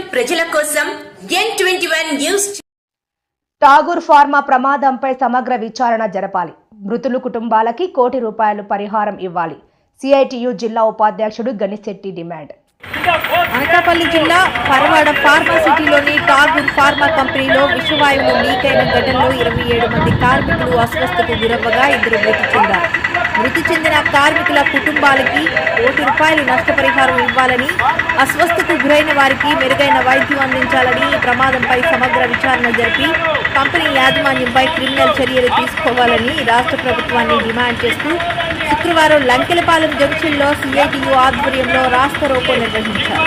టాగూర్ ప్రజల కోసం ఫార్మా ప్రమాదంపై సమగ్ర విచారణ జరపాలి. మృతులు కుటుంబాలకి కోటి రూపాయలు పరిహారం ఇవ్వాలి. సిఐటియు జిల్లా ఉపాధ్యక్షుడు గణిశెట్టి డిమాండ్. అనకాపల్లి జిల్లా పరవాడ ఫార్మాసిటీలోని టాగూర్ ఫార్మా కంపెనీలో విషవాయువు లీకైన ఘటనలో ఇరవై ఏడు మంది కార్మికులు అస్వస్థకు గురవ్వగా ఇద్దరు మృతి చెందారు. మృతి చెందిన కార్మికుల కుటుంబాలకి కోటి రూపాయలు నష్టపరిహారం ఇవ్వాలని అస్వస్థకు గురైన వారికి మెరుగైన వైద్యం అందించాలని ఈ ప్రమాదంపై సమగ్ర విచారణ జరిపి కంపెనీ యాజమాన్యంపై క్రిమినల్ చర్యలు తీసుకోవాలని రాష్ట్ర ప్రభుత్వాన్ని డిమాండ్ చేస్తూ శుక్రవారం లంకెలపాలెం జంక్షన్లో సిఐటియు ఆధ్వర్యంలో రాష్ట్ర రోకో నిర్వహించారు.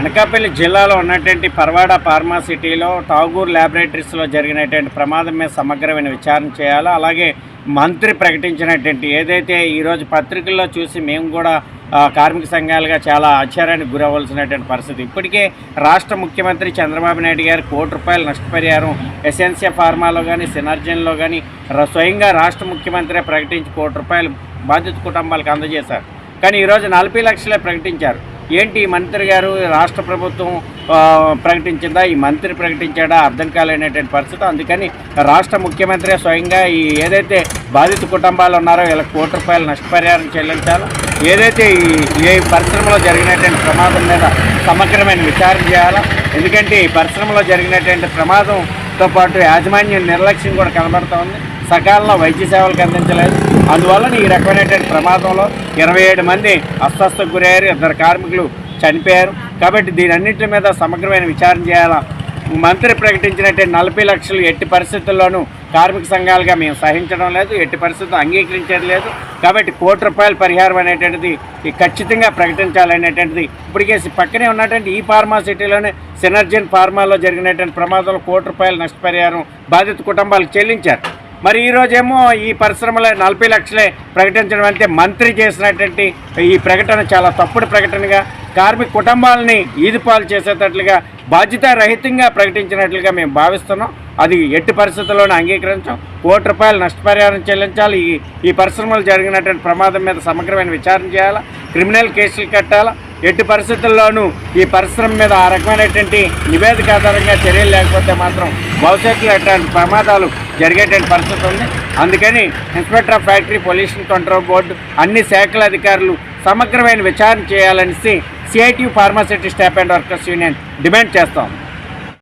అనకాపల్లి జిల్లాలో ఉన్నటువంటి పర్వాడ ఫార్మా సిటీలో టాగూర్ ల్యాబొరేటరీస్లో జరిగినటువంటి ప్రమాదం మీద సమగ్రమైన విచారణ చేయాలి. అలాగే మంత్రి ప్రకటించినటువంటి ఏదైతే ఈరోజు పత్రికల్లో చూసి మేము కూడా కార్మిక సంఘాలుగా చాలా ఆశ్చర్యానికి గురవలసినటువంటి పరిస్థితి. ఇప్పటికే రాష్ట్ర ముఖ్యమంత్రి చంద్రబాబు నాయుడు గారు కోటి రూపాయల నష్టపరిహారం ఎసెన్షియా ఫార్మాలో కానీ సినర్జన్లో కానీ ర- స్వయంగా రాష్ట్ర ముఖ్యమంత్రి ప్రకటించి కోటి రూపాయలు బాధిత కుటుంబాలకు అందజేశారు. కానీ ఈరోజు నలభై లక్షలే ప్రకటించారు. ఏంటి ఈ మంత్రి గారు రాష్ట్ర ప్రభుత్వం ప్రకటించిందా? ఈ మంత్రి ప్రకటించాడా? అర్థం కాలేనటువంటి పరిస్థితి. అందుకని రాష్ట్ర ముఖ్యమంత్రి స్వయంగా ఈ ఏదైతే బాధిత కుటుంబాలు ఉన్నారో వీళ్ళకి కోటి రూపాయలు నష్టపరిహారం చెల్లించాలో. ఏదైతే ఈ ఏ పరిశ్రమలో జరిగినటువంటి ప్రమాదం మీద సమగ్రమైన విచారణ చేయాలా? ఎందుకంటే ఈ పరిశ్రమలో జరిగినటువంటి ప్రమాదంతో పాటు యాజమాన్యం నిర్లక్ష్యం కూడా కనబడుతూ ఉంది సకాలంలో వైద్య సేవలకు అందించలేదు. అందువలన ఈ రకమైనటువంటి ప్రమాదంలో ఇరవై ఏడు మంది అస్వస్థకు గురయ్యారు. ఇద్దరు కార్మికులు చనిపోయారు. కాబట్టి దీని అన్నింటి మీద సమగ్రమైన విచారణ చేయాలా? మంత్రి ప్రకటించినటువంటి నలభై లక్షలు ఎట్టి పరిస్థితుల్లోనూ కార్మిక సంఘాలుగా మేము సహించడం లేదు. ఎట్టి పరిస్థితులు అంగీకరించడం లేదు. కాబట్టి కోటి రూపాయల పరిహారం అనేటువంటిది ఈ ఖచ్చితంగా ప్రకటించాలనేటువంటిది ఇప్పటికే పక్కనే ఉన్నటువంటి ఈ ఫార్మా సిటీలోనే సినర్జన్ ఫార్మాలో జరిగినటువంటి ప్రమాదంలో కోటి రూపాయల నష్టపరిహారం బాధిత కుటుంబాలకు చెల్లించారు. మరి ఈరోజేమో ఈ పరిశ్రమలో నలభై లక్షలే ప్రకటించడం అంటే మంత్రి చేసినటువంటి ఈ ప్రకటన చాలా తప్పుడు ప్రకటనగా కార్మిక కుటుంబాలని ఈదుపాలు చేసేటట్లుగా బాధ్యతారహితంగా ప్రకటించినట్లుగా మేము భావిస్తున్నాం. అది ఎట్టి పరిస్థితుల్లోనే అంగీకరించాం. కోటి రూపాయలు నష్టపరిహారం చెల్లించాలి. ఈ ఈ పరిశ్రమలు జరిగినటువంటి ప్రమాదం మీద సమగ్రమైన విచారణ చేయాలా? క్రిమినల్ కేసులు కట్టాలా? ఎట్టి పరిస్థితుల్లోనూ ఈ పరిశ్రమ మీద ఆ రకమైనటువంటి నివేదిక ఆధారంగా చర్యలు లేకపోతే మాత్రం భవిష్యత్తులో అట్లాంటి ప్రమాదాలు జరిగేటువంటి పరిస్థితి ఉంది. అందుకని inspector of factory pollution control board అన్ని శాఖల అధికారులు సమగ్రమైన విచారణ చేయాలనేసి CIT pharma city staff and workers union demand చేస్తాం.